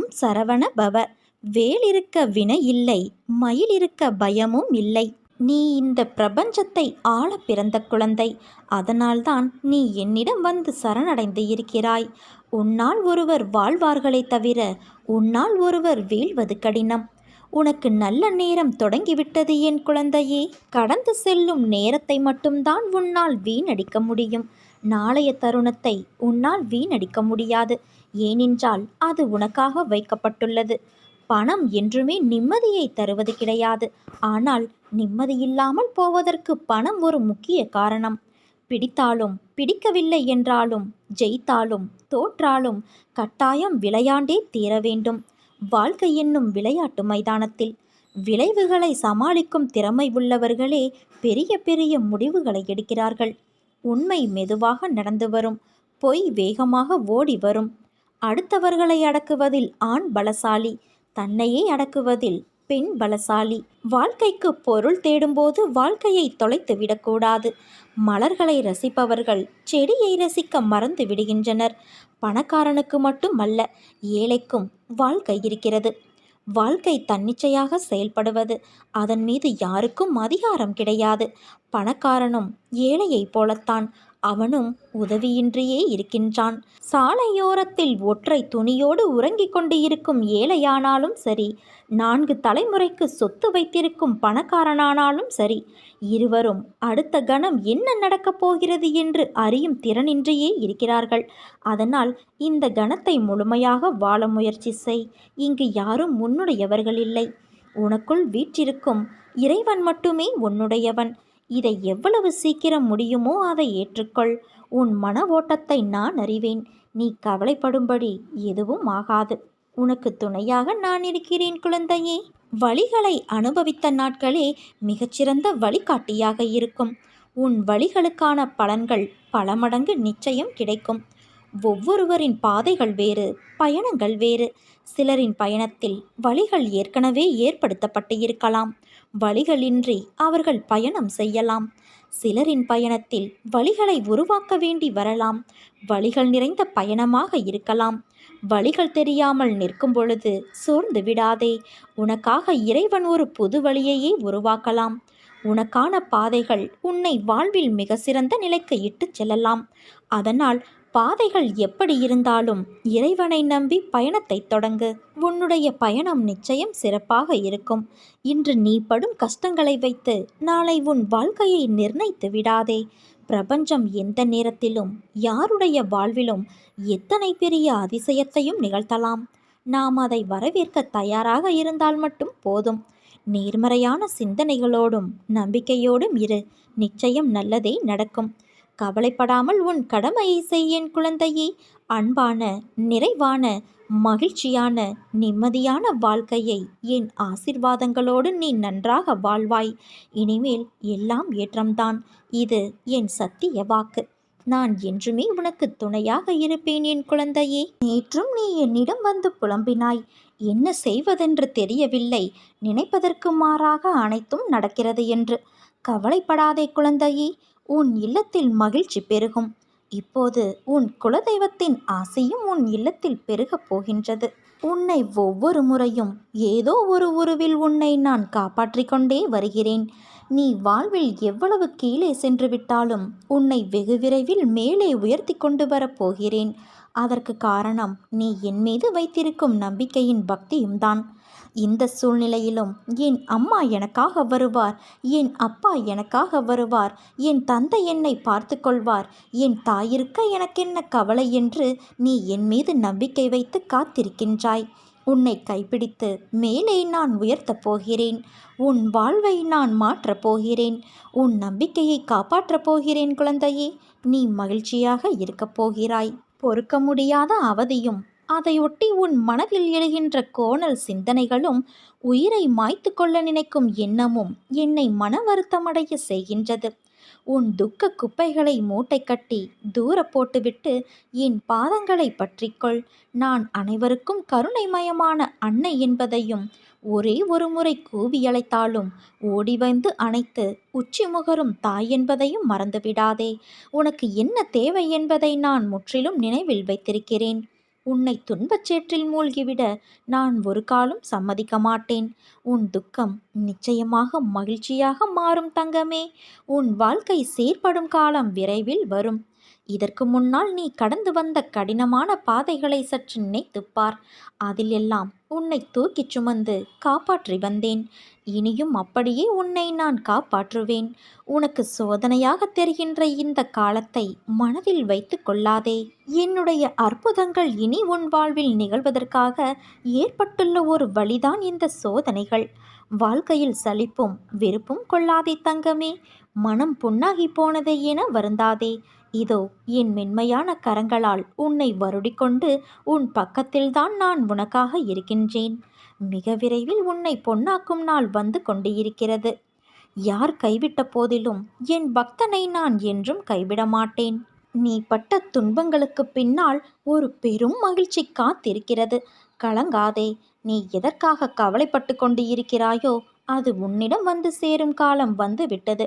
ஓம் சரவண பவ. வேல் இருக்க வினை இல்லை மயில் இருக்க பயமும் இல்லை. நீ இந்த பிரபஞ்சத்தை ஆள பிறந்த குழந்தை. அதனால்தான் நீ என்னிடம் வந்து சரணடைந்து இருக்கிறாய். உன்னால் ஒருவர் வாழ்வார்களே தவிர உன்னால் ஒருவர் வீழ்வது கடினம். உனக்கு நல்ல நேரம் தொடங்கிவிட்டது என் குழந்தையே. கடந்து செல்லும் நேரத்தை மட்டும்தான் உன்னால் வீணடிக்க முடியும். நாளைய தருணத்தை உன்னால் வீணடிக்க முடியாது. ஏனென்றால் அது உனக்காக வைக்கப்பட்டுள்ளது. பணம் என்றுமே நிம்மதியை தருவது கிடையாது. ஆனால் நிம்மதியில்லாமல் போவதற்கு பணம் ஒரு முக்கிய காரணம். பிடித்தாலும் பிடிக்கவில்லை என்றாலும் ஜெயித்தாலும் தோற்றாலும் கட்டாயம் விளையாண்டே தீர வேண்டும். வாழ்க்கை என்னும் விளையாட்டு மைதானத்தில் விளைவுகளை சமாளிக்கும் திறமை உள்ளவர்களே பெரிய பெரிய முடிவுகளை எடுக்கிறார்கள். உண்மை மெதுவாக நடந்து வரும். பொய் வேகமாக ஓடி வரும். அடுத்தவர்களை அடக்குவதில் ஆண் பலசாலி தன்னையே அடக்குவதில் பெண் பலசாலி. வாழ்க்கைக்கு பொருள் தேடும்போது வாழ்க்கையை தொலைத்து விடக்கூடாது. மலர்களை ரசிப்பவர்கள் செடியை ரசிக்க மறந்து விடுகின்றனர். பணக்காரனுக்கு மட்டுமல்ல ஏழைக்கும் வாழ்க்கை இருக்கிறது. வாழ்க்கை தன்னிச்சையாக செயல்படுவது அதன் மீது யாருக்கும் அதிகாரம் கிடையாது. பணக்காரனும் ஏழையைப் போலத்தான். அவனும் உதவியின்றியே இருக்கின்றான். சாலையோரத்தில் ஒற்றை துணியோடு உறங்கிக் கொண்டு இருக்கும் ஏழையானாலும் சரி நான்கு தலைமுறைக்கு சொத்து வைத்திருக்கும் பணக்காரனானாலும் சரி இருவரும் அடுத்த கணம் என்ன நடக்கப் போகிறது என்று அறியும் திறனின்றியே இருக்கிறார்கள். அதனால் இந்த கணத்தை முழுமையாக வாழ முயற்சி செய். இங்கு யாரும் உன்னுடையவர்கள் இல்லை. உனக்குள் வீற்றிருக்கும் இறைவன் மட்டுமே உன்னுடையவன். இதை எவ்வளவு சீக்கிரம் முடியுமோ அதை ஏற்றுக்கொள். உன் மன ஓட்டத்தை நான் அறிவேன். நீ கவலைப்படும்படி எதுவும் ஆகாது. உனக்கு துணையாக நான் இருக்கிறேன் குழந்தையே. வழிகளை அனுபவித்த நாட்களே மிகச்சிறந்த வழிகாட்டியாக இருக்கும். உன் வழிகளுக்கான பலன்கள் பல மடங்கு நிச்சயம் கிடைக்கும். ஒவ்வொருவரின் பாதைகள் வேறு பயணங்கள் வேறு. சிலரின் பயணத்தில் வழிகள் ஏற்கனவே ஏற்படுத்தப்பட்டு இருக்கலாம். வழிகளின்றி அவர்கள் பயணம் செய்யலாம். சிலரின் பயணத்தில் வழிகளை உருவாக்க வேண்டி வரலாம். வழிகள் நிறைந்த பயணமாக இருக்கலாம். வழிகள் தெரியாமல் நிற்கும் பொழுது சோர்ந்து விடாதே. உனக்காக இறைவன் ஒரு புது வழியையே உருவாக்கலாம். உனக்கான பாதைகள் உன்னை வாழ்வில் மிக சிறந்த நிலைக்கு இட்டுச் செல்லலாம். அதனால் பாதைகள் எப்படி இருந்தாலும் இறைவனை நம்பி பயணத்தை தொடங்கு. உன்னுடைய பயணம் நிச்சயம் சிறப்பாக இருக்கும். இன்று நீ படும் கஷ்டங்களை வைத்து நாளை உன் வாழ்க்கையை நிர்ணயித்து விடாதே. பிரபஞ்சம் எந்த நேரத்திலும் யாருடைய வாழ்விலும் எத்தனை பெரிய அதிசயத்தையும் நிகழ்த்தலாம். நாம் அதை வரவேற்க தயாராக இருந்தால் மட்டும் போதும். நேர்மறையான சிந்தனைகளோடும் நம்பிக்கையோடும் இரு. நிச்சயம் நல்லதே நடக்கும். கவலைப்படாமல் உன் கடமையை செய்யேன் குழந்தையே. அன்பான நிறைவான மகிழ்ச்சியான நிம்மதியான வாழ்க்கையை என் ஆசிர்வாதங்களோடு நீ நன்றாக வாழ்வாய். இனிமேல் எல்லாம் ஏற்றம்தான். இது என் சத்திய வாக்கு. நான் என்றுமே உனக்கு துணையாக இருப்பேன் என் குழந்தையே. நேற்றும் நீ என்னிடம் வந்து புலம்பினாய். என்ன செய்வதென்று தெரியவில்லை. நினைப்பதற்கு மாறாக அனைத்தும் நடக்கிறது என்று. கவலைப்படாதே குழந்தையே. உன் இல்லத்தில் மகிழ்ச்சி பெருகும். இப்போது உன் குலதெய்வத்தின் ஆசையும் உன் இல்லத்தில் பெருகப் போகின்றது. உன்னை ஒவ்வொரு முறையும் ஏதோ ஒரு உருவில் உன்னை நான் காப்பாற்றிக் கொண்டே வருகிறேன். நீ வாழ்வில் எவ்வளவு கீழே சென்று விட்டாலும் உன்னை வெகு விரைவில் மேலே உயர்த்தி கொண்டு வரப் போகிறேன். அதற்கு காரணம் நீ என் மீது வைத்திருக்கும் நம்பிக்கையின் பக்தியும் தான் இந்த சூழ்நிலையிலும் என் அம்மா எனக்காக வருவார் என் அப்பா எனக்காக வருவார் என் தந்தை என்னை பார்த்து கொள்வார் என் தாயிருக்க எனக்கென்ன கவலை என்று நீ என் மீது நம்பிக்கை வைத்து காத்திருக்கின்றாய். உன்னை கைப்பிடித்து மேலே நான் உயர்த்தப் போகிறேன். உன் வாழ்வை நான் மாற்றப் போகிறேன். உன் நம்பிக்கையை காப்பாற்றப் போகிறேன் குழந்தையே. நீ மகிழ்ச்சியாக இருக்கப் போகிறாய். பொறுக்க முடியாத அவதியும் அதையொட்டி உன் மனதில் எழுகின்ற கோணல் சிந்தனைகளும் உயிரை மாய்த்து கொள்ள நினைக்கும் எண்ணமும் என்னை மன வருத்தமடைய செய்கின்றது. உன் துக்க குப்பைகளை மூட்டை கட்டி தூர போட்டுவிட்டு என் பாதங்களை பற்றிக்கொள். நான் அனைவருக்கும் கருணைமயமான அன்னை என்பதையும் ஒரே ஒரு முறை கூவி அழைத்தாலும் ஓடி வந்து அணைத்து உச்சி முகரும் தாய் என்பதையும் மறந்துவிடாதே. உனக்கு என்ன தேவை என்பதை நான் முற்றிலும் நினைவில் வைத்திருக்கிறேன். உன்னை துன்பச் சேற்றில் மூழ்கிவிட நான் ஒரு காலம் சம்மதிக்க மாட்டேன். உன் துக்கம் நிச்சயமாக மகிழ்ச்சியாக மாறும் தங்கமே. உன் வாழ்க்கை சீர்படும் காலம் விரைவில் வரும். இதற்கு முன்னால் நீ கடந்து வந்த கடினமான பாதைகளை சற்று நினைத்துப் பார். அதில் எல்லாம் உன்னை தூக்கிச் சுமந்து காப்பாற்றி வந்தேன். இனியும் அப்படியே உன்னை நான் காப்பாற்றுவேன். உனக்கு சோதனையாக தெரிகின்ற இந்த காலத்தை மனதில் வைத்து கொள்ளாதே. என்னுடைய அற்புதங்கள் இனி உன் வாழ்வில் நிகழ்வதற்காக ஏற்பட்டுள்ள ஒரு வழிதான் இந்த சோதனைகள். வாழ்க்கையில் சலிப்பும் வெறுப்பும் கொள்ளாதே தங்கமே. மனம் புண்ணாகி போனதே என வருந்தாதே. இதோ என் மென்மையான கரங்களால் உன்னை வருடிக்கொண்டு உன் பக்கத்தில்தான் நான் உனக்காக இருக்கின்றேன். மிக விரைவில் உன்னை பொன்னாக்கும் நாள் வந்து கொண்டு இருக்கிறது யார் கைவிட்ட போதிலும் என் பக்தனை நான் என்றும் கைவிட மாட்டேன். நீ பட்ட துன்பங்களுக்கு பின்னால் ஒரு பெரும் மகிழ்ச்சி காத்திருக்கிறது. கலங்காதே நீ எதற்காக கவலைப்பட்டு கொண்டு இருக்கிறாயோ அது உன்னிடம் வந்து சேரும் காலம் வந்து விட்டது.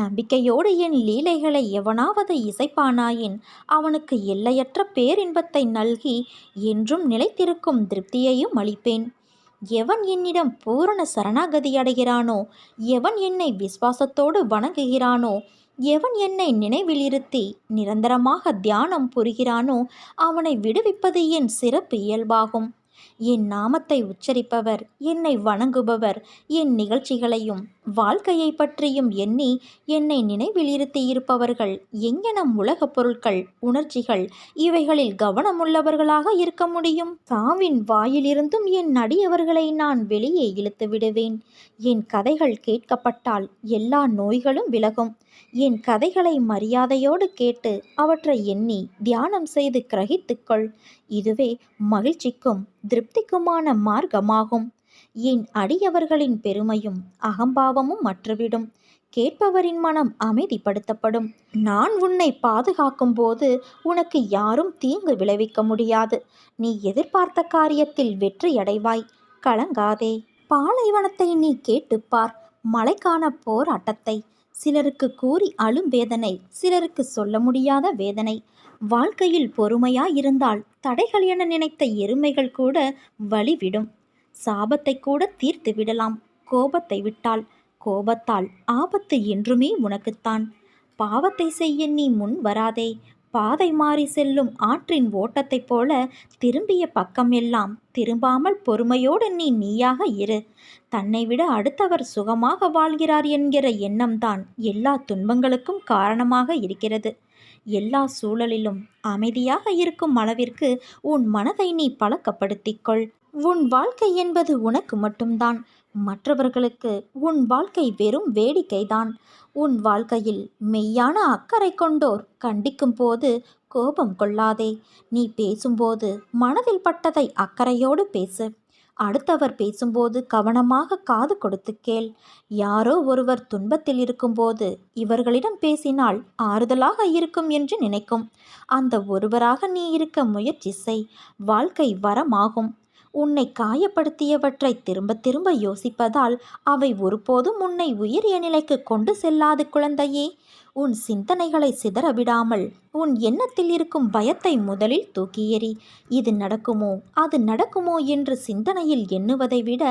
நம்பிக்கையோடு என் லீலைகளை எவனாவது இசைப்பானாயின் அவனுக்கு எல்லையற்ற பேரின்பத்தை நல்கி என்றும் நிலைத்திருக்கும் திருப்தியையும் அளிப்பேன். எவன் என்னிடம் பூரண சரணாகதி அடைகிறானோ எவன் என்னை விசுவாசத்தோடு வணங்குகிறானோ எவன் என்னை நினைவிலிருத்தி நிரந்தரமாக தியானம் புரிகிறானோ அவனை விடுவிப்பது என் சிறப்பு இயல்பாகும். என் நாமத்தை உச்சரிப்பவர் என்னை வணங்குபவர் என் நிகழ்ச்சிகளையும் வாழ்க்கையை பற்றியும் எண்ணி என்னை நினைவில் இருப்பவர்கள் எங்கெனம் உலகப் பொருட்கள் உணர்ச்சிகள் இவைகளில் கவனமுள்ளவர்களாக இருக்க முடியும்? சாவின் வாயிலிருந்தும் என் நடியவர்களை நான் வெளியே இழுத்து விடுவேன் என் கதைகள் கேட்கப்பட்டால் எல்லா நோய்களும் விலகும். என் கதைகளை மரியாதையோடு கேட்டு அவற்றை எண்ணி தியானம் செய்து கிரகித்துக்கொள். இதுவே மகிழ்ச்சிக்கும் திருப்திக்குமான மார்க்கமாகும். என் அடியவர்களின் பெருமையும் அகம்பாவமும் மற்றுவிடும் கேட்பவரின் மனம் அமைதிப்படுத்தப்படும். நான் உன்னை பாதுகாக்கும் போது உனக்கு யாரும் தீங்கு விளைவிக்க முடியாது. நீ எதிர்பார்த்த காரியத்தில் வெற்றியடைவாய் கலங்காதே. பாலைவனத்தை நீ கேட்டுப்பார். மழைக்கான போராட்டத்தை. சிலருக்கு கூறி அழும் வேதனை சிலருக்கு சொல்ல முடியாத வேதனை. வாழ்க்கையில் பொறுமையாயிருந்தால் தடைகள் என நினைத்த எருமைகள் கூட வழிவிடும். சாபத்தை கூட தீர்த்து விடலாம். கோபத்தை விட்டால் கோபத்தால் ஆபத்து என்றுமே உனக்குத்தான். பாவத்தை செய்ய நீ முன் வராதே. பாதை மாறி செல்லும் ஆற்றின் ஓட்டத்தைப் போல திரும்பிய பக்கம் எல்லாம் திரும்பாமல் பொறுமையோடு நீ நீயாக இரு. தன்னை விட அடுத்தவர் சுகமாக வாழ்கிறார் என்கிற எண்ணம்தான் எல்லா துன்பங்களுக்கும் காரணமாக இருக்கிறது. எல்லா சூழலிலும் அமைதியாக இருக்கும் அளவிற்கு உன் மனதை நீ பழக்கப்படுத்திக்கொள் உன் வாழ்க்கை என்பது உனக்கு மட்டும்தான். மற்றவர்களுக்கு உன் வாழ்க்கை வெறும் வேடிக்கைதான். உன் வாழ்க்கையில் மெய்யான அக்கறை கொண்டோர் கண்டிக்கும் போது கோபம் கொள்ளாதே. நீ பேசும்போது மனதில் பட்டதை அக்கறையோடு பேசு. அடுத்தவர் பேசும்போது கவனமாக காது கொடுத்து கேள். யாரோ ஒருவர் துன்பத்தில் இருக்கும்போது இவர்களிடம் பேசினால் ஆறுதலாக இருக்கும் என்று நினைக்கும். அந்த ஒருவராக நீ இருக்க முயற்சி செய். வாழ்க்கை வரமாகும். உன்னை காயப்படுத்தியவற்றை திரும்ப திரும்ப யோசிப்பதால் அவை ஒருபோதும் உன்னை உயரிய நிலைக்கு கொண்டு செல்லாது குழந்தையே. உன் சிந்தனைகளை சிதறவிடாமல் உன் எண்ணத்தில் இருக்கும் பயத்தை முதலில் தூக்கி எறி இது நடக்குமோ? அது நடக்குமோ? என்று சிந்தனையில் எண்ணுவதை விட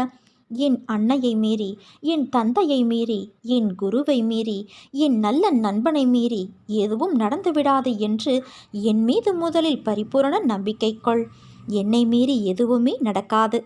என் அன்னையை மீறி என் தந்தையை மீறி என் குருவை மீறி என் நல்ல நண்பனை மீறி எதுவும் நடந்துவிடாது என்று என் மீது முதலில் பரிபூரண நம்பிக்கை கொள். என்னை மீறி எதுவுமே நடக்காது.